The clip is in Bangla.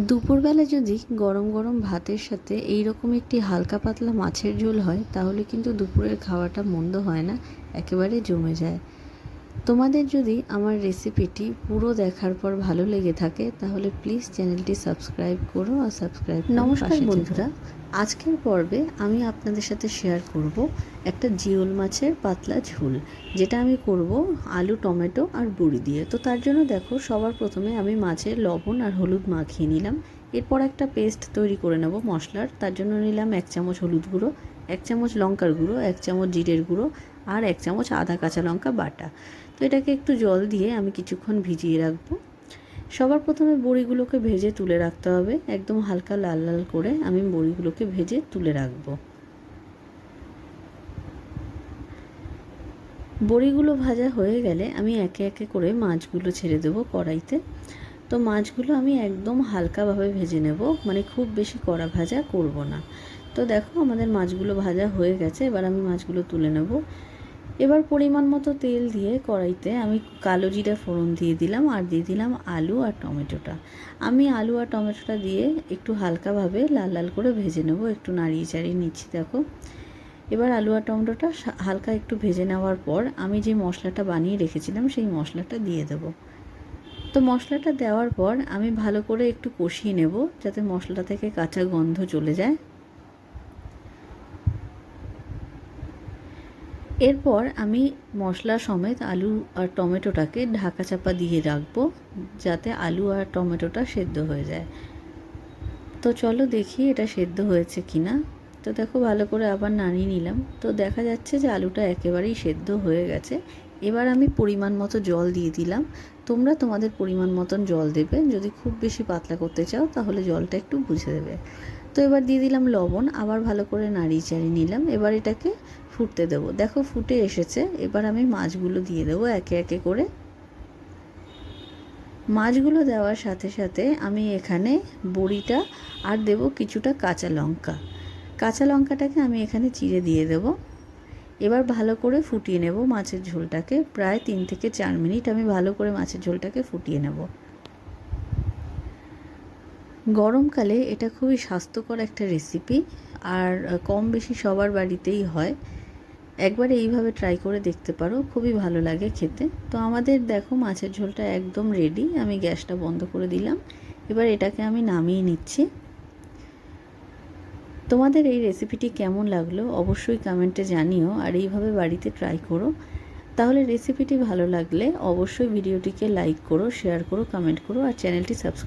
দুপুরবেলা যদি গরম গরম ভাতের সাথে এই রকম একটি হালকা পাতলা মাছের ঝোল হয়, তাহলে কিন্তু দুপুরের খাওয়াটা মন্দ হয় না, একেবারে জমে যায়। তোমাদের যদি আমার রেসিপিটি পুরো দেখার পর ভালো লেগে থাকে তাহলে প্লিজ চ্যানেলটি সাবস্ক্রাইব করো আর সাবস্ক্রাইব নমস্কার বন্ধুরা। আজকের পর্বে আমি আপনাদের সাথে শেয়ার করব একটা জিওল মাছের পাতলা ঝোল যেটা আমি করব আলু টমেটো আর বুড়ি দিয়ে। তো তার জন্য দেখো সবার প্রথমে আমি মাছের লবণ আর হলুদ মাখিয়ে নিলাম। এরপর একটা পেস্ট তৈরি করে নেব মশলার। তার জন্য নিলাম এক চামচ হলুদ গুঁড়ো এক চামচ লঙ্কার গুঁড়ো এক চামচ জিরের গুঁড়ো আর এক চামচ আদা, কাঁচা লঙ্কা বাটা। তো এটাকে একটু জল দিয়ে আমি কিছুক্ষণ ভিজিয়ে রাখব। সবার প্রথমে বড়িগুলোকে ভেজে তুলে রাখতে হবে। একদম হালকা লাল লাল করে আমি বড়িগুলোকে ভেজে তুলে রাখব। বড়িগুলো ভাজা হয়ে গেলে আমি একে একে করে মাছগুলো ছেড়ে দেবো কড়াইতে। তো মাছগুলো আমি একদম হালকাভাবে ভেজে নেব। মানে খুব বেশি কড়া ভাজা করব না। তো দেখো আমাদের মাছগুলো ভাজা হয়ে গেছে, এবার আমি মাছগুলো তুলে নেব। এবার পরিমাণ মতো তেল দিয়ে কড়াইতে আমি কালো জিরা ফোড়ন দিয়ে দিলাম আর দিয়ে দিলাম আলু আর টমেটোটা। আমি আলু আর টমেটোটা দিয়ে একটু হালকাভাবে লাল লাল করে ভেজে নেব, একটু নাড়িয়ে চাড়িয়ে নিচ্ছি, দেখো। এবার আলু আর টমেটোটা হালকা একটু ভেজে নেওয়ার পর আমি যে মশলাটা বানিয়ে রেখেছিলাম সেই মশলাটা দিয়ে দেবো। তো মশলাটা দেওয়ার পর আমি ভালো করে একটু কষিয়ে নেব যাতে মশলা থেকে কাঁচা গন্ধ চলে যায়। এরপর আমি মশলা সমেত আলু আর টমেটোটাকে ঢাকা চাপা দিয়ে রাখব যাতে আলু আর টমেটোটা সেদ্ধ হয়ে যায়। তো চলো দেখি এটা সেদ্ধ হয়েছে কি না তো দেখো ভালো করে আবার নাড়িয়ে নিলাম। তো দেখা যাচ্ছে যে আলুটা একেবারেই সেদ্ধ হয়ে গেছে। এবার আমি পরিমাণ মতো জল দিয়ে দিলাম। তোমরা তোমাদের পরিমাণ মতন জল দেবে। যদি খুব বেশি পাতলা করতে চাও, তাহলে জলটা একটু বুঝে দেবে। তো এবার দিয়ে দিলাম লবণ, আবার ভালো করে নাড়িয়ে চাড়িয়ে নিলাম। এবার এটাকে ফুটতে দেবো। দেখো ফুটে এসেছে। এবার আমি মাছগুলো দিয়ে দেবো একে একে করে। মাছগুলো দেওয়ার সাথে সাথে আমি এখানে বড়িটা আর দেব কিছুটা কাঁচা লঙ্কা। কাঁচা লঙ্কাটাকে আমি এখানে চিড়ে দিয়ে দেব। এবার ভালো করে ফুটিয়ে নেব মাছের ঝোলটাকে। প্রায় তিন থেকে চার মিনিট আমি ভালো করে মাছের ঝোলটাকে ফুটিয়ে নেব। গরমকালে এটা খুবই স্বাস্থ্যকর একটা রেসিপি আর কম বেশি সবার বাড়িতেই হয়। একবার এইভাবে ট্রাই করে দেখতে পারো, খুবই ভালো লাগে খেতে। তো আমাদের দেখো মাছের ঝোলটা একদম রেডি আমি গ্যাসটা বন্ধ করে দিলাম। এবার এটাকে আমি নামিয়ে নিচ্ছি। তোমাদের এই রেসিপিটি কেমন লাগল অবশ্যই কমেন্টে জানিও আর এইভাবে বাড়িতে ট্রাই করো। তাহলে রেসিপিটি ভালো লাগলে অবশ্যই ভিডিওটিকে লাইক করো শেয়ার করো কমেন্ট করো আর চ্যানেলটি সাবস্ক্রাইব